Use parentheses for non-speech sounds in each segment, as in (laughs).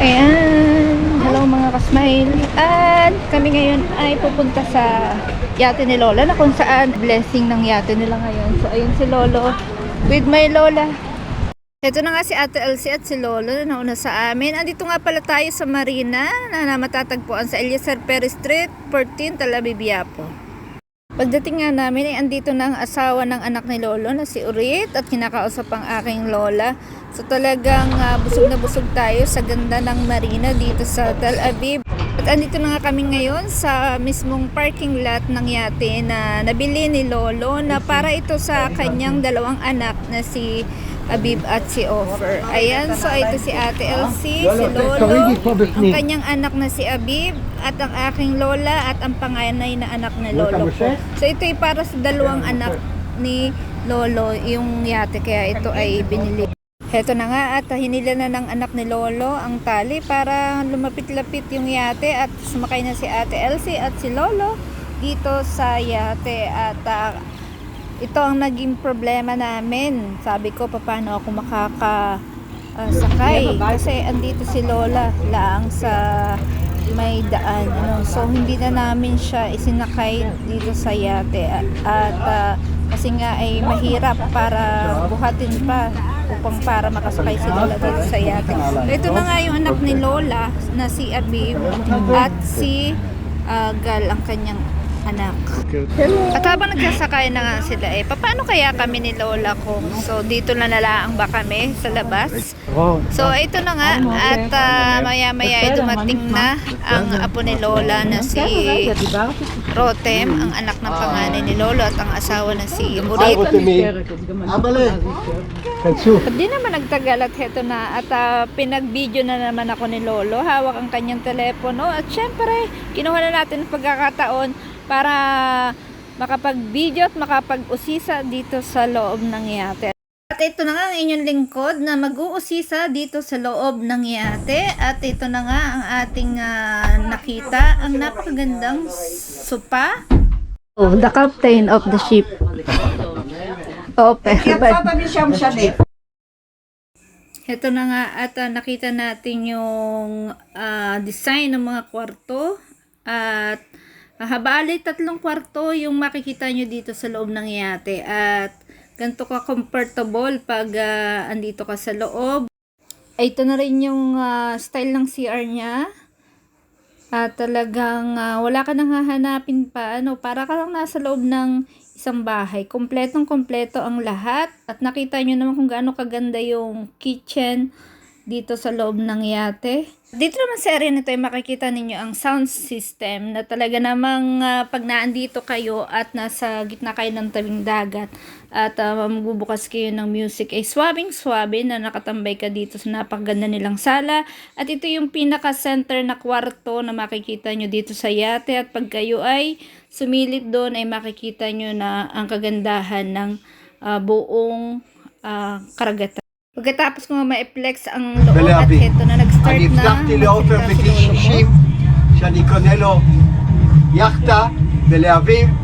Ayan. Hello mga kasmile. At kami ngayon ay pupunta sa yate ni Lola na kung saan blessing ng yate nila ngayon. So ayun si Lolo with my Lola. Ito na nga si Ate Elsie at si Lolo na nauna sa amin. Andito nga pala tayo sa Marina na, matatagpuan sa Eliezer Perez Street, 14, Talabib, Yapo. Pagdating nga namin ay andito na ang asawa ng anak ni Lolo na si Urit at kinakausap ang aking Lola. So talagang ah, busog na busog tayo sa ganda ng marina dito sa Tel Aviv. At andito na nga kami ngayon sa mismong parking lot ng yate na nabili ni Lolo na para ito sa kanyang dalawang anak na si Abib at si Offer. Ayan, so ito si Ate Elsie, si Lolo, ang kanyang anak na si Abib, at ang aking lola at ang panganay na anak ni Lolo ko. So ito ay para sa dalawang anak ni Lolo yung yate, kaya ito ay binili. Heto na nga at hinila na ng anak ni Lolo ang tali para lumapit-lapit yung yate at sumakay na si Ate Elsie at si Lolo dito sa yate at ah, ito ang naging problema namin. Sabi ko, paano ako makaka ah, sakay? Kasi andito si Lola lang sa may daan. Ano. So, hindi na namin siya isinakay dito sa yate. At, ah, kasi nga ay mahirap para buhatin pa upang para makasakay si Lola dito sa yate. Ito na nga yung anak ni Lola na si Abib at si ah, Gal ang kanyang anak. At habang nagsasakay na nga sila eh, paano kaya kami ni Lola kung so dito na nalaang ba kami sa labas? Oh. So ito na nga at ah, uh, maya maya ay dumating na ang apo ni Lola na si Rotem, ang anak ng panganay ni Lolo at ang asawa na si ah, Murit. Hindi eh. naman nagtagal at heto na at uh, pinag-video na naman ako ni Lolo. Hawak ang kanyang telepono at syempre kinuha na natin ang pagkakataon para makapag-video at makapag-usisa dito sa loob ng yate. At ito na nga ang inyong lingkod na mag-uusisa dito sa loob ng yate. At ito na nga ang ating ah, nakita, ang napakagandang sopa. Oh, the captain of the ship. (laughs) Oh, Ito na nga at ah, nakita natin yung ah, design ng mga kwarto at uh, habali tatlong kwarto yung makikita nyo dito sa loob ng yate at ganito ka comfortable pag ah, andito ka sa loob. Ay, ito na rin yung ah, style ng CR niya. At talagang ah, wala ka nang hahanapin pa. Ano, para ka lang nasa loob ng isang bahay. Kompletong kompleto ang lahat. At nakita nyo naman kung gaano kaganda yung kitchen dito sa loob ng yate. Dito naman sa area nito ay makikita ninyo ang sound system na talaga namang ah, pag naandito kayo at nasa gitna kayo ng tabing dagat at uh, magbubukas kayo ng music ay swabing swabe na nakatambay ka dito sa napakaganda nilang sala at ito yung pinaka center na kwarto na makikita nyo dito sa yate at pag kayo ay sumilip doon ay makikita nyo na ang kagandahan ng ah, buong ah, karagatan. Pagkatapos ko ma-flex ang loob at heto na nag-start na הבטחתי לעופר בגיל Lolo ko. 60 שאני קונה לו יאכטה בלהבים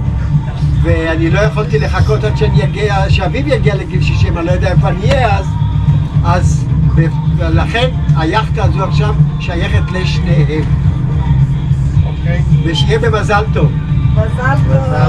ואני לא יכולתי לחכות עד שאני אגיע, שאביו יגיע לגיל 60, אני לא יודע איפה אני אהיה אז אז ולכן היאכטה הזו עכשיו שייכת לשניהם ושיהיה במזל טוב מזל טוב.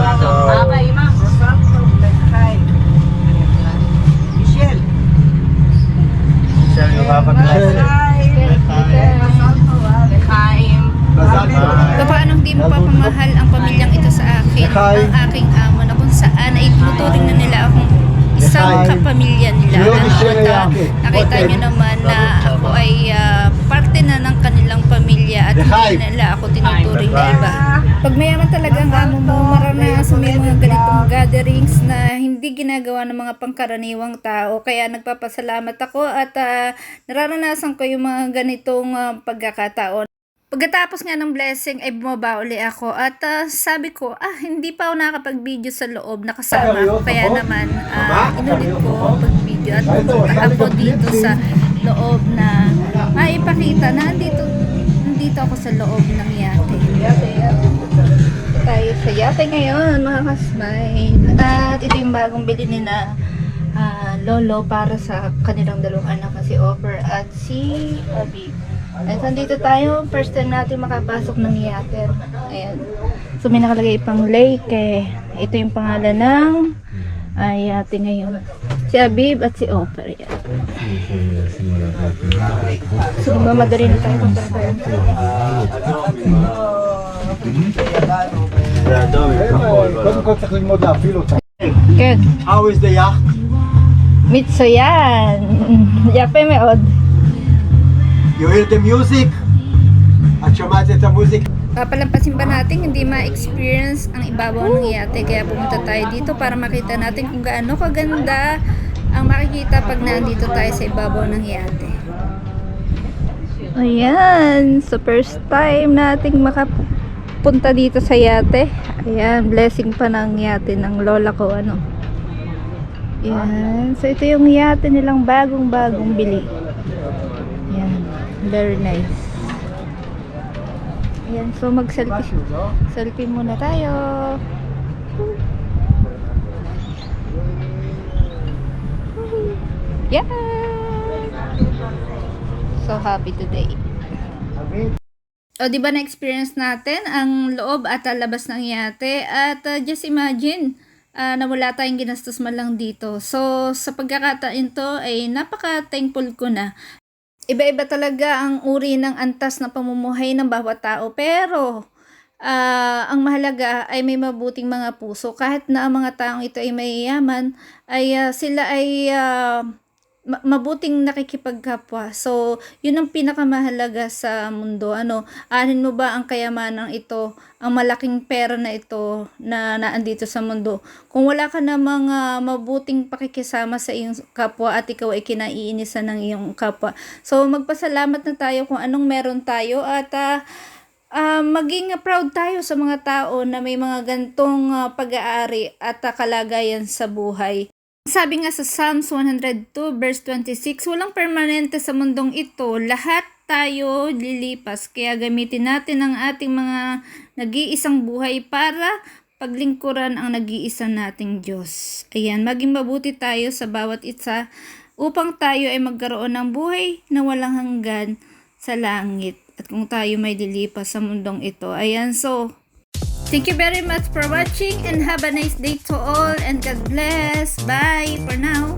Lekay. ang aking amo, na kung saan ay tuturing na nila akong isang kapamilya nila. Ano, yake. nakita nyo naman na ako ay ah, parte na ng kanilang pamilya at hindi nila ako tinuturing na iba. Pag mayaman talaga ang amo mo, maranasan mo yung mga ganitong gatherings na hindi ginagawa ng mga pangkaraniwang tao. Kaya nagpapasalamat ako at ah, nararanasan ko yung mga ganitong ah, pagkakataon. Pagkatapos nga ng blessing ay bumaba uli ako at ah, sabi ko, ah hindi pa ako nakapag-video sa loob, nakasama ako. Kaya naman ah, inulit ko pag-video at pumunta ako dito sa loob na maipakita na andito, nandito ako sa loob ng yate. Tayo sa yate ngayon mga kasmay. At ito yung bagong bili ni na ah, lolo para sa kanilang dalawang anak na si Offer at si Abib. At nandito tayo, first time natin makapasok ng yater. Ayan. So may nakalagay pang lake eh. Ito yung pangalan ng ay yate ngayon. Si Abib at si Offer. Yan. So magmamadali na tayo kung קודם כל צריך ללמוד להפעיל אותה. Good. How is the yacht? Mitsuyan. יפה מאוד. You hear the music at sumate sa music. Papalampasin ba natin hindi ma-experience ang ibabaw ng yate kaya pumunta tayo dito para makita natin kung gaano kaganda ang makikita pag nandito tayo sa ibabaw ng yate. Ayan, so first time nating makapunta dito sa yate. Ayan, blessing pa ng yate ng lola ko ano. Ayan, so ito yung yate nilang bagong-bagong bili. Very nice. Ayan, so mag-selfie. Selfie muna tayo. Yeah! So happy today. O, di ba na-experience natin ang loob at labas ng yate? At uh, just imagine, uh, na wala tayong ginastos man lang dito. So, sa pagkakataon to ay napaka-thankful ko na iba-iba talaga ang uri ng antas na pamumuhay ng bawat tao. Pero, ah, ang mahalaga ay may mabuting mga puso. Kahit na ang mga taong ito ay mayayaman, ay ah, sila ay ah, ma- mabuting nakikipagkapwa. So, yun ang pinakamahalaga sa mundo. Ano, anin mo ba ang kayamanang ito, ang malaking pera na ito na naandito sa mundo? Kung wala ka namang ah, mabuting pakikisama sa iyong kapwa at ikaw ay kinaiinisan ng iyong kapwa. So, magpasalamat na tayo kung anong meron tayo at ah, ah, maging proud tayo sa mga tao na may mga gantong ah, pag-aari at ah, kalagayan sa buhay. Sabi nga sa Psalms 102 verse 26, walang permanente sa mundong ito, lahat tayo lilipas. Kaya gamitin natin ang ating mga nag-iisang buhay para paglingkuran ang nag-iisa nating Diyos. Ayan, maging mabuti tayo sa bawat isa upang tayo ay magkaroon ng buhay na walang hanggan sa langit. At kung tayo may lilipas sa mundong ito. Ayan, so Thank you very much for watching and have a nice day to all and God bless. Bye for now.